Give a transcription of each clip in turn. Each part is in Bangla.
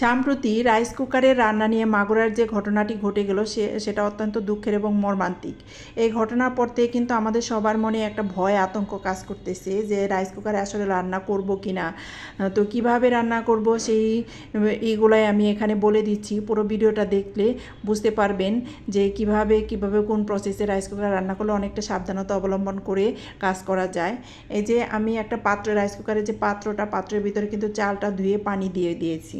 সাম্প্রতি রাইস কুকারের রান্না নিয়ে মাগুরার যে ঘটনাটি ঘটে গেল, সে, সেটা অত্যন্ত দুঃখের এবং মর্মান্তিক। এই ঘটনার পর থেকে কিন্তু আমাদের সবার মনে একটা ভয়, আতঙ্ক কাজ করতেছে যে রাইস কুকারে আসলে রান্না করব কি না তো কীভাবে রান্না করব সেই এইগুলাই আমি এখানে বলে দিচ্ছি। পুরো ভিডিওটা দেখলে বুঝতে পারবেন যে কীভাবে কীভাবে, কোন প্রসেসে রাইস কুকার রান্না করলে অনেকটা সাবধানতা অবলম্বন করে কাজ করা যায়। এই যে আমি একটা পাত্র, রাইস কুকারের যে পাত্রটা, পাত্রের ভিতরে কিন্তু চালটা ধুয়ে পানি দিয়ে দিয়েছি।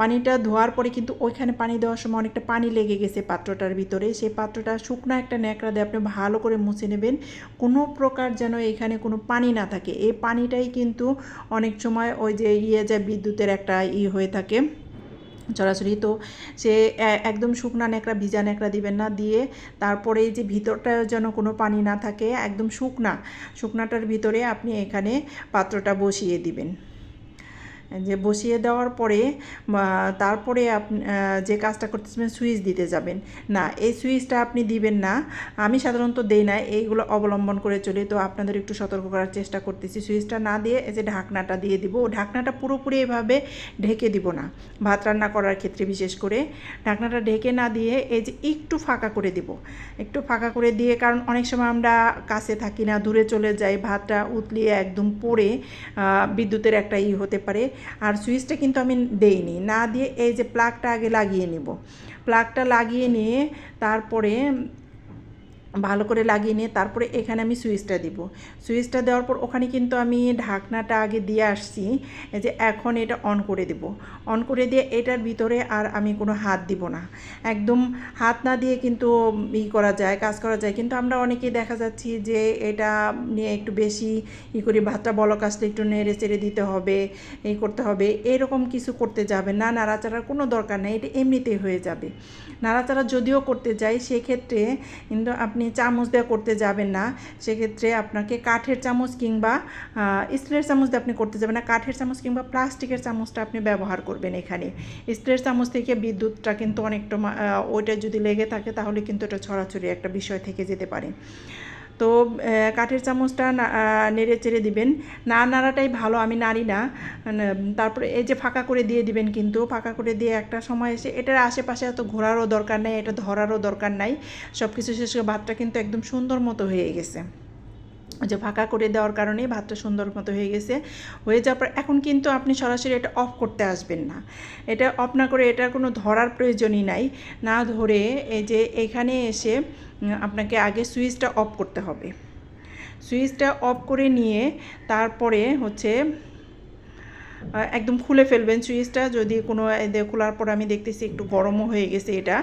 পানিটা ধোয়ার পরে কিন্তু ওইখানে পানি দেওয়ার সময় অনেকটা পানি লেগে গেছে পাত্রটার ভিতরে। সেই পাত্রটা শুকনো একটা ন্যাকড়া দিয়ে আপনি ভালো করে মুছে নেবেন। কোনো প্রকার যেন এখানে কোনো পানি না থাকে। এই পানিটাই কিন্তু অনেক সময় ওই যে ইয়ে যায় বিদ্যুতের একটা ই হয়ে থাকে সরাসরি। তো সে একদম শুকনা ন্যাকড়া, ভিজা ন্যাকড়া দিবেন না। দিয়ে তারপরে যে ভিতরটা যেন কোনো পানি না থাকে, একদম শুকনা, শুকনাটার ভিতরে আপনি এখানে পাত্রটা বসিয়ে দিবেন। যে বসিয়ে দেওয়ার পরে তারপরে আপনি যে কাজটা করতেছেন সুইচ দিতে যাবেন। না, এই সুইচটা আপনি দিবেন না। আমি সাধারণত দেই না, এইগুলো অবলম্বন করে চলি। তো আপনাদের একটু সতর্ক করার চেষ্টা করতেছি। সুইচটা না দিয়ে এই যে ঢাকনাটা দিয়ে দিব, ঢাকনাটা পুরোপুরি এভাবে ঢেকে দিব না। ভাত রান্না করার ক্ষেত্রে বিশেষ করে। ঢাকনাটা ঢেকে না দিয়ে এই যে একটু ফাঁকা করে দিব। একটু ফাঁকা করে দিয়ে, কারণ অনেক সময় আমরা কাছে থাকি না, দূরে চলে যাই, ভাতটা উতলিয়ে একদম পড়ে বিদ্যুতের একটা ই হতে পারে। আর সুইচটা কিন্তু আমি দেইনি। না দিয়ে এই যে প্লাগটা আগে লাগিয়ে নিব। প্লাগটা লাগিয়ে নিয়ে তারপরে ভালো করে লাগিয়ে নিয়ে তারপরে এখানে আমি সুইচটা দিব। সুইচটা দেওয়ার পর ওখানে কিন্তু আমি ঢাকনাটা আগে দিয়ে আসছি যে এখন এটা অন করে দিব। অন করে দিয়ে এটার ভিতরে আর আমি কোনো হাত দিব না। একদম হাত না দিয়ে কিন্তু ই করা যায়, কাজ করা যায়। কিন্তু আমরা অনেকেই দেখা যাচ্ছি যে এটা নিয়ে একটু বেশি ই করি, ভাতটা বলক আসলে একটু নেড়ে চেড়ে দিতে হবে এই করতে হবে। এরকম কিছু করতে যাবে না, নাড়াচাড়ার কোনো দরকার নেই, এটা এমনিতেই হয়ে যাবে। নাড়াচাড়া যদিও করতে যাই, সেক্ষেত্রে কিন্তু আপনি চামচ দিয়ে করতে যাবেন না। সেক্ষেত্রে আপনাকে কাঠের চামচ কিংবা স্টিলের চামচ দিয়ে আপনি করতে যাবেন না। কাঠের চামচ কিংবা প্লাস্টিকের চামচটা আপনি ব্যবহার করবেন এখানে। স্টিলের চামচ থেকে বিদ্যুৎটা কিন্তু অনেকটা ওইটা যদি লেগে থাকে তাহলে কিন্তু এটা ছড়াছড়ি একটা বিষয় থেকে যেতে পারে। তো কাঠের চামচটা নেড়ে চেড়ে দিবেন। না নাড়াটাই ভালো, আমি নাড়ি না। তারপরে এই যে ফাঁকা করে দিয়ে দিবেন কিন্তু, ফাঁকা করে দিয়ে একটা সময় এসে, এটার আশেপাশে এত ঘোরারও দরকার নেই, এটা ধরারও দরকার নাই। সব কিছু শেষে ভাতটা কিন্তু একদম সুন্দর মতো হয়ে গেছে। যে ফাঁকা করে দেওয়ার কারণেই ভাতটা সুন্দর মতো হয়ে গেছে। হয়ে যাওয়ার পর এখন কিন্তু আপনি সরাসরি এটা অফ করতে আসবেন না। এটা অফ না করে এটার কোনো ধরার প্রয়োজনই নাই। না ধরে এই যে এখানে এসে আপনাকে আগে সুইচটা অফ করতে হবে। সুইচটা অফ করে নিয়ে তারপরে হচ্ছে একদম খুলে ফেলবেন সুইচটা। যদি কোনো খোলার পর আমি দেখতেছি একটু গরমও হয়ে গেছে এটা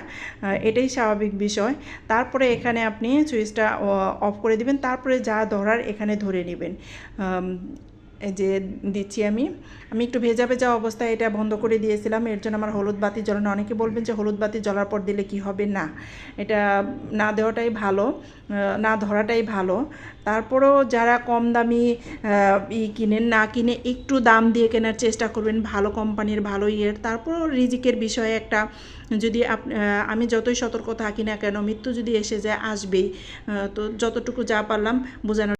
এটাই স্বাভাবিক বিষয়। তারপরে এখানে আপনি সুইচটা অফ করে দিবেন। তারপরে যা ধরার এখানে ধরে নেবেন। যে দিচ্ছি আমি। আমি একটু ভেজা ভেজা অবস্থায় এটা বন্ধ করে দিয়েছিলাম। এর জন্য আমার হলুদ বাতি জ্বলানো। অনেকে বলবেন যে হলুদ বাতি জ্বলার পর দিলে কি হবে? না। এটা না দেওয়াটাই ভালো না ধরাটাই ভালো। তারপরেও যারা কম দামি ই কিনেন, না কিনে একটু দাম দিয়ে কেনার চেষ্টা করবেন। ভালো কোম্পানির, ভালো ইয়ের। তারপরেও রিজিকের বিষয়ে একটা যদি আমি যতই সতর্ক থাকি না কেন, মৃত্যু যদি এসে যায়, আসবেই। তো যতটুকু যা পারলাম, বোঝানোর